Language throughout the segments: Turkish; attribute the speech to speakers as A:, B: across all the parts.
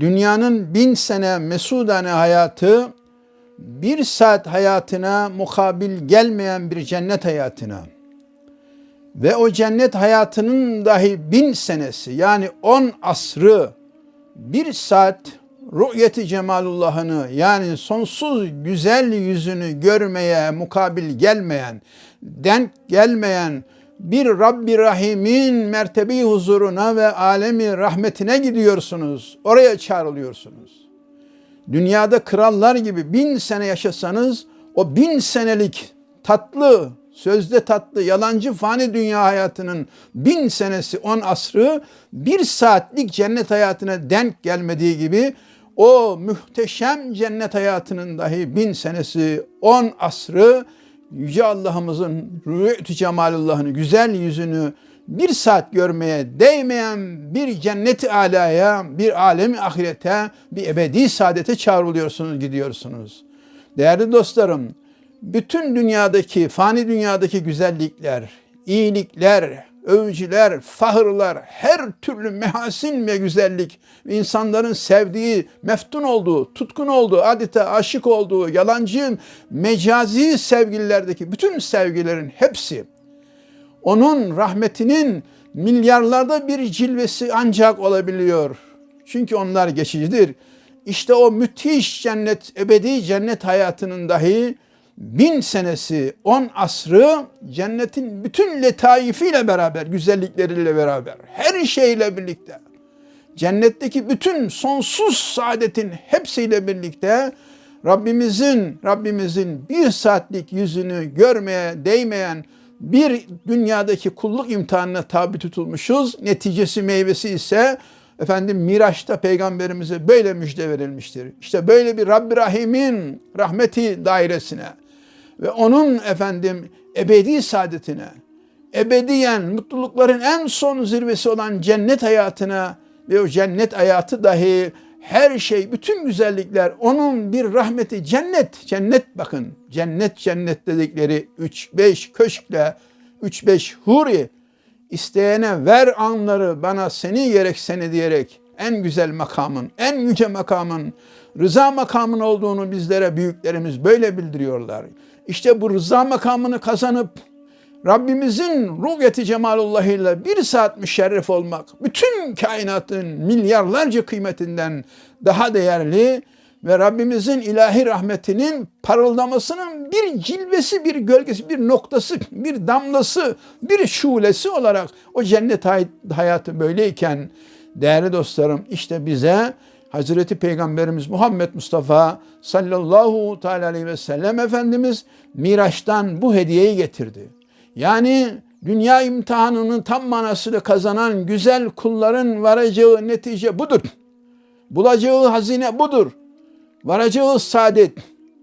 A: dünyanın bin sene mesudane hayatı bir saat hayatına mukabil gelmeyen bir cennet hayatına. Ve o cennet hayatının dahi bin senesi yani on asrı bir saat rü'yeti cemalullahını yani sonsuz güzel yüzünü görmeye mukabil gelmeyen, denk gelmeyen bir Rabbi Rahim'in mertebi huzuruna ve alemi rahmetine gidiyorsunuz. Oraya çağrılıyorsunuz. Dünyada krallar gibi bin sene yaşasanız o bin senelik tatlı, sözde tatlı, yalancı fani dünya hayatının bin senesi, on asrı bir saatlik cennet hayatına denk gelmediği gibi o muhteşem cennet hayatının dahi bin senesi, on asrı Yüce Allah'ımızın rü'yetü cemalullahını, güzel yüzünü bir saat görmeye değmeyen bir cennet alaya, bir alemi ahirete, bir ebedi saadete çağrılıyorsunuz, gidiyorsunuz. Değerli dostlarım, bütün dünyadaki, fani dünyadaki güzellikler, iyilikler, övücüler, fahırlar, her türlü mehasin ve güzellik, insanların sevdiği, meftun olduğu, tutkun olduğu, adeta aşık olduğu, yalancı, mecazi sevgililerdeki bütün sevgilerin hepsi, onun rahmetinin milyarlarda bir cilvesi ancak olabiliyor. Çünkü onlar geçicidir. İşte o müthiş cennet, ebedi cennet hayatının dahi bin senesi, on asrı cennetin bütün letaifiyle beraber, güzellikleriyle beraber, her şeyle birlikte, cennetteki bütün sonsuz saadetin hepsiyle birlikte Rabbimizin, Rabbimizin bir saatlik yüzünü görmeye değmeyen bir dünyadaki kulluk imtihanına tabi tutulmuşuz. Neticesi meyvesi ise efendim Miraç'ta peygamberimize böyle müjde verilmiştir. İşte böyle bir Rabbi Rahim'in rahmeti dairesine ve onun efendim ebedi saadetine, ebediyen mutlulukların en son zirvesi olan cennet hayatına ve o cennet hayatı dahi her şey, bütün güzellikler onun bir rahmeti cennet, cennet bakın. Cennet cennet dedikleri 3-5 köşkle 3-5 huri isteyene ver anları bana seni gerek seni diyerek en güzel makamın, en yüce makamın rıza makamın olduğunu bizlere büyüklerimiz böyle bildiriyorlar. İşte bu rıza makamını kazanıp Rabbimizin ruhiyeti cemalullah ile bir saat müşerref olmak bütün kainatın milyarlarca kıymetinden daha değerli ve Rabbimizin ilahi rahmetinin parıldamasının bir cilvesi, bir gölgesi, bir noktası, bir damlası, bir şulesi olarak o cennet hayatı böyleyken değerli dostlarım işte bize Hazreti Peygamberimiz Muhammed Mustafa sallallahu teala aleyhi ve sellem Efendimiz Miraç'tan bu hediyeyi getirdi. Yani dünya imtihanını tam manasıyla kazanan güzel kulların varacağı netice budur. Bulacağı hazine budur. Varacağı saadet,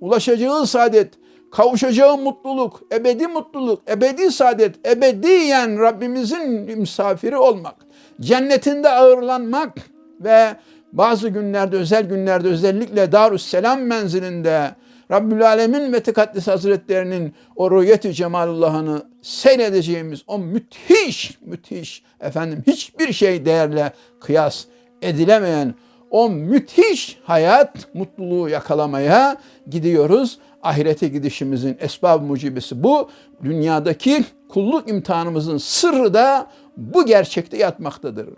A: ulaşacağı saadet, kavuşacağı mutluluk, ebedi mutluluk, ebedi saadet, ebediyen Rabbimizin misafiri olmak, cennetinde ağırlanmak ve bazı günlerde, özel günlerde özellikle Darüsselam menzilinde Rabbül Alemin ve Tekaddis Hazretlerinin o rüyeti cemalullahını seyredeceğimiz o müthiş, müthiş efendim hiçbir şey değerle kıyas edilemeyen o müthiş hayat mutluluğu yakalamaya gidiyoruz. Ahirete gidişimizin esbab mucibesi bu. Dünyadaki kulluk imtihanımızın sırrı da bu gerçekte yatmaktadır.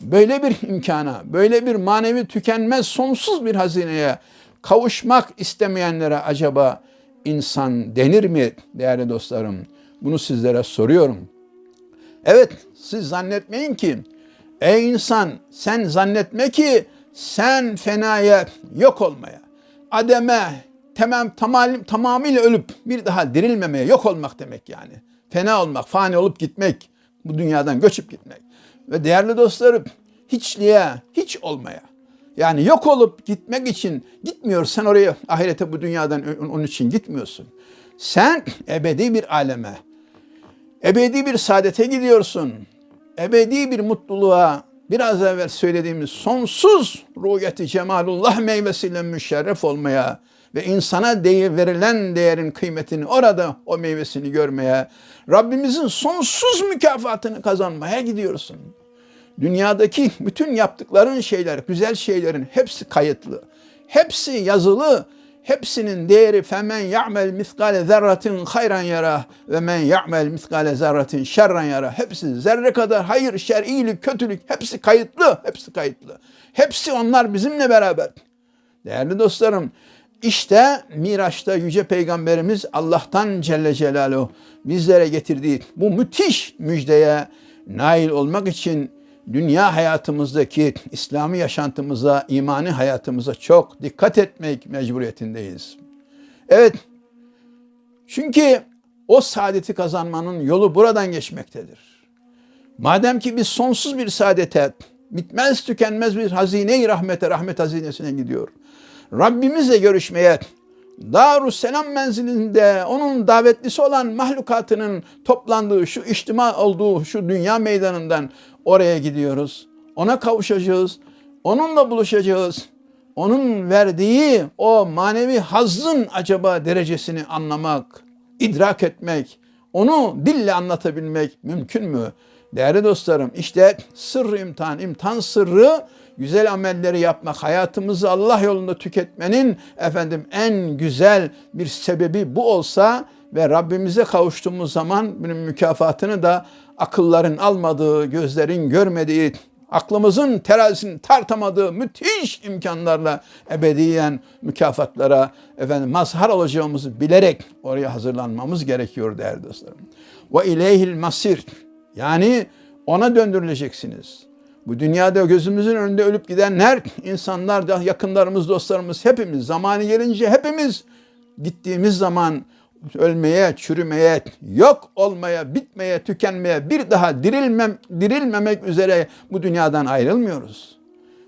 A: Böyle bir imkana, böyle bir manevi tükenmez sonsuz bir hazineye kavuşmak istemeyenlere acaba insan denir mi değerli dostlarım? Bunu sizlere soruyorum. Evet siz zannetmeyin ki ey insan sen zannetme ki sen fenaya yok olmaya, ademe tamam, tamam, tamamıyla ölüp bir daha dirilmemeye yok olmak demek yani. Fena olmak, fani olup gitmek, bu dünyadan göçüp gitmek. Ve değerli dostlarım hiçliğe, hiç olmaya. Yani yok olup gitmek için gitmiyorsun. Sen oraya ahirete bu dünyadan onun için gitmiyorsun. Sen ebedi bir aleme, ebedi bir saadete gidiyorsun. Ebedi bir mutluluğa, biraz evvel söylediğimiz sonsuz ruhiyeti cemalullah meyvesiyle müşerref olmaya ve insana değer, verilen değerin kıymetini orada o meyvesini görmeye, Rabbimizin sonsuz mükafatını kazanmaya gidiyorsun. Dünyadaki bütün yaptıkların şeyler, güzel şeylerin hepsi kayıtlı. Hepsi yazılı. Hepsinin değeri femen ya'mel miskale zerratin hayran yara ve men ya'mel miskale zerratin şerran yara. Hepsi zerre kadar hayır, şer, iyilik, kötülük hepsi kayıtlı. Hepsi kayıtlı. Hepsi onlar bizimle beraber. Değerli dostlarım, işte Miraç'ta Yüce Peygamberimiz Allah'tan Celle Celaluhu bizlere getirdiği bu müthiş müjdeye nail olmak için dünya hayatımızdaki İslami yaşantımıza, imani hayatımıza çok dikkat etmek mecburiyetindeyiz. Evet, çünkü o saadeti kazanmanın yolu buradan geçmektedir. Madem ki biz sonsuz bir saadete, bitmez tükenmez bir hazine-i rahmete, rahmet hazinesine gidiyor. Rabbimizle görüşmeye, Darusselam menzilinde onun davetlisi olan mahlukatının toplandığı şu içtima olduğu şu dünya meydanından oraya gidiyoruz. Ona kavuşacağız. Onunla buluşacağız. Onun verdiği o manevi hazzın acaba derecesini anlamak, idrak etmek, onu dille anlatabilmek mümkün mü? Değerli dostlarım işte sırrı imtihan, imtihan sırrı güzel amelleri yapmak, hayatımızı Allah yolunda tüketmenin efendim en güzel bir sebebi bu olsa ve Rabbimize kavuştuğumuz zaman bunun mükafatını da akılların almadığı, gözlerin görmediği, aklımızın terazisini tartamadığı müthiş imkanlarla ebediyen mükafatlara efendim mazhar olacağımızı bilerek oraya hazırlanmamız gerekiyor değerli dostlarım. Ve ileyhil masir yani ona döndürüleceksiniz. Bu dünyada gözümüzün önünde ölüp gidenler, insanlar da yakınlarımız, dostlarımız hepimiz zamanı gelince hepimiz gittiğimiz zaman ölmeye, çürümeye, yok olmaya, bitmeye, tükenmeye, bir daha dirilmem, dirilmemek üzere bu dünyadan ayrılmıyoruz.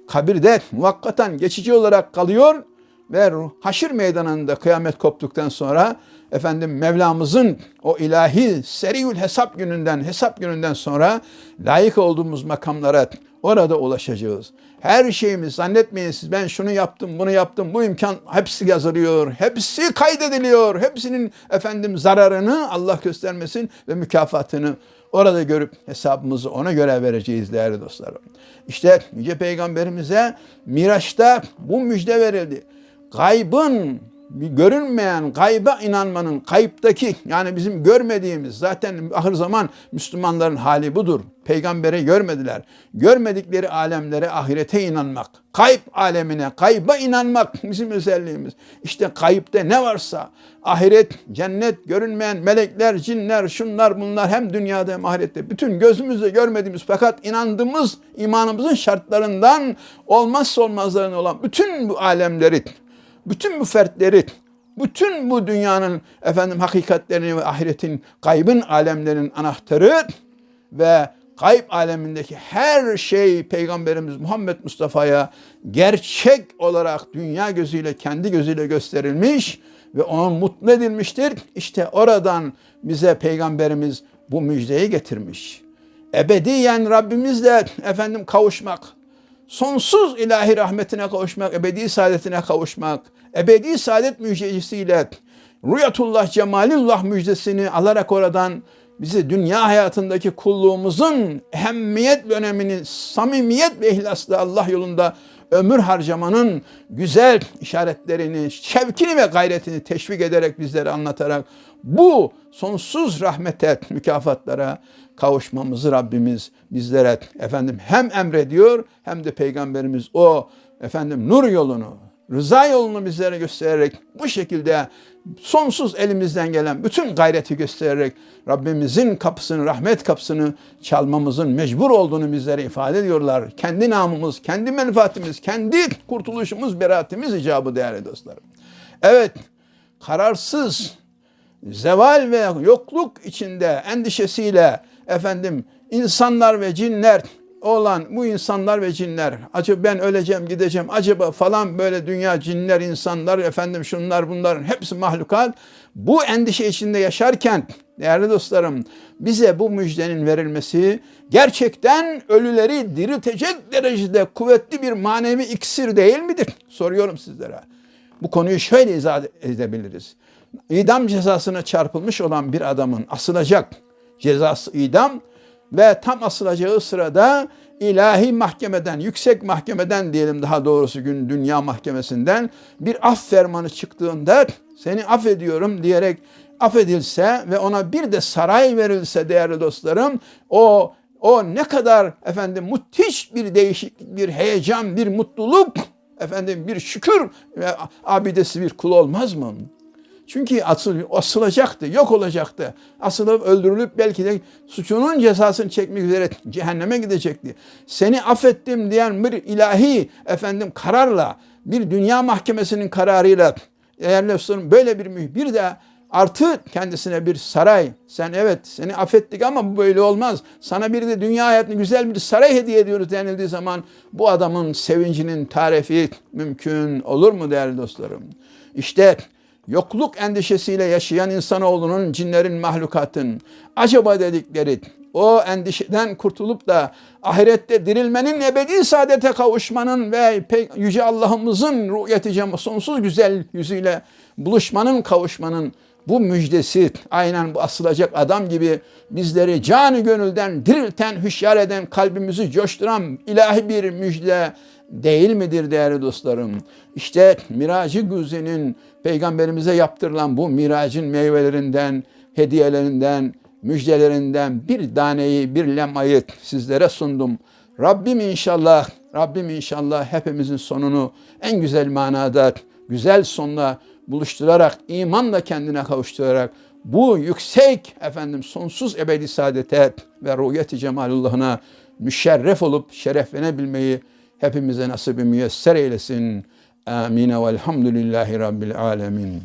A: Kabirde muvakkaten geçici olarak kalıyor ve haşir meydanında kıyamet koptuktan sonra efendim Mevlamızın o ilahi seriül hesap gününden hesap gününden sonra layık olduğumuz makamlara orada ulaşacağız. Her şeyimiz zannetmeyin siz ben şunu yaptım bunu yaptım bu imkan hepsi yazılıyor. Hepsi kaydediliyor. Hepsinin efendim zararını Allah göstermesin ve mükafatını orada görüp hesabımızı ona göre vereceğiz değerli dostlarım. İşte Yüce Peygamberimize Miraç'ta bu müjde verildi. Gaybın görünmeyen gayba inanmanın kayıptaki yani bizim görmediğimiz zaten ahir zaman Müslümanların hali budur. Peygamberi görmediler. Görmedikleri alemlere ahirete inanmak. Kayıp alemine, kayba inanmak bizim özelliğimiz. İşte kayıpta ne varsa ahiret, cennet, görünmeyen melekler, cinler, şunlar bunlar hem dünyada hem ahirette. Bütün gözümüzle görmediğimiz fakat inandığımız imanımızın şartlarından olmazsa olmazlarından olan bütün bu alemleri bütün bu fertleri, bütün bu dünyanın efendim hakikatlerini ve ahiretin kaybın alemlerinin anahtarı ve kayıp alemindeki her şey Peygamberimiz Muhammed Mustafa'ya gerçek olarak dünya gözüyle kendi gözüyle gösterilmiş ve onun mutlu edilmiştir. İşte oradan bize Peygamberimiz bu müjdeyi getirmiş. Ebediyen Rabbimizle efendim kavuşmak, sonsuz ilahi rahmetine kavuşmak, ebedi saadetine kavuşmak, ebedi saadet müjdecisiyle Rüyatullah Cemalillah müjdesini alarak oradan bizi dünya hayatındaki kulluğumuzun ehemmiyet ve önemini samimiyet ve ihlasla Allah yolunda ömür harcamanın güzel işaretlerini, şevkini ve gayretini teşvik ederek bizlere anlatarak bu sonsuz rahmete, mükafatlara kavuşmamızı Rabbimiz bizlere efendim hem emrediyor hem de peygamberimiz o efendim nur yolunu, rıza yolunu bizlere göstererek bu şekilde sonsuz elimizden gelen bütün gayreti göstererek Rabbimizin kapısını, rahmet kapısını çalmamızın mecbur olduğunu bizlere ifade ediyorlar. Kendi namımız, kendi menfaatimiz, kendi kurtuluşumuz, beraatimiz icabı değerli dostlarım. Evet, kararsız, zeval ve yokluk içinde endişesiyle efendim insanlar ve cinler olan bu insanlar ve cinler acaba ben öleceğim gideceğim acaba falan böyle dünya cinler insanlar efendim şunlar bunların hepsi mahlukat bu endişe içinde yaşarken değerli dostlarım bize bu müjdenin verilmesi gerçekten ölüleri diriltecek derecede kuvvetli bir manevi iksir değil midir? Soruyorum sizlere. Bu konuyu şöyle izah edebiliriz. İdam cezasına çarpılmış olan bir adamın asılacak cezası idam ve tam asılacağı sırada ilahi mahkemeden, yüksek mahkemeden diyelim daha doğrusu gün dünya mahkemesinden bir af fermanı çıktığında seni affediyorum diyerek affedilse ve ona bir de saray verilse değerli dostlarım o o ne kadar efendim müthiş bir değişiklik, bir heyecan, bir mutluluk, efendim bir şükür abidesi bir kul olmaz mı? Çünkü asıl, asılacaktı, yok olacaktı. Asılıp öldürülüp belki de suçunun cezasını çekmek üzere cehenneme gidecekti. Seni affettim diyen bir ilahi efendim kararla, bir dünya mahkemesinin kararıyla değerli dostlarım böyle bir müh- bir de artı kendisine bir saray. Sen evet seni affettik ama bu böyle olmaz. Sana bir de dünya hayatını güzel bir saray hediye ediyoruz denildiği zaman bu adamın sevincinin tarifi mümkün olur mu değerli dostlarım? İşte yokluk endişesiyle yaşayan insanoğlunun, cinlerin, mahlukatın acaba dedikleri o endişeden kurtulup da ahirette dirilmenin, ebedi saadete kavuşmanın ve Yüce Allah'ımızın cem- sonsuz güzel yüzüyle buluşmanın, kavuşmanın bu müjdesi aynen bu asılacak adam gibi bizleri canı gönülden dirilten, hüşyar eden, kalbimizi coşturan ilahi bir müjde değil midir değerli dostlarım? İşte Miracı Güzi'nin peygamberimize yaptırılan bu miracın meyvelerinden, hediyelerinden, müjdelerinden bir taneyi, bir lemayı sizlere sundum. Rabbim inşallah, Rabbim inşallah hepimizin sonunu en güzel manada, güzel sonla buluşturarak, imanla kendine kavuşturarak bu yüksek efendim sonsuz ebedi saadete ve ruhiyeti cemalullahına müşerref olup şereflenebilmeyi hepimize nasip-i müyesser eylesin. Amin. Velhamdülillahi Rabbil alemin.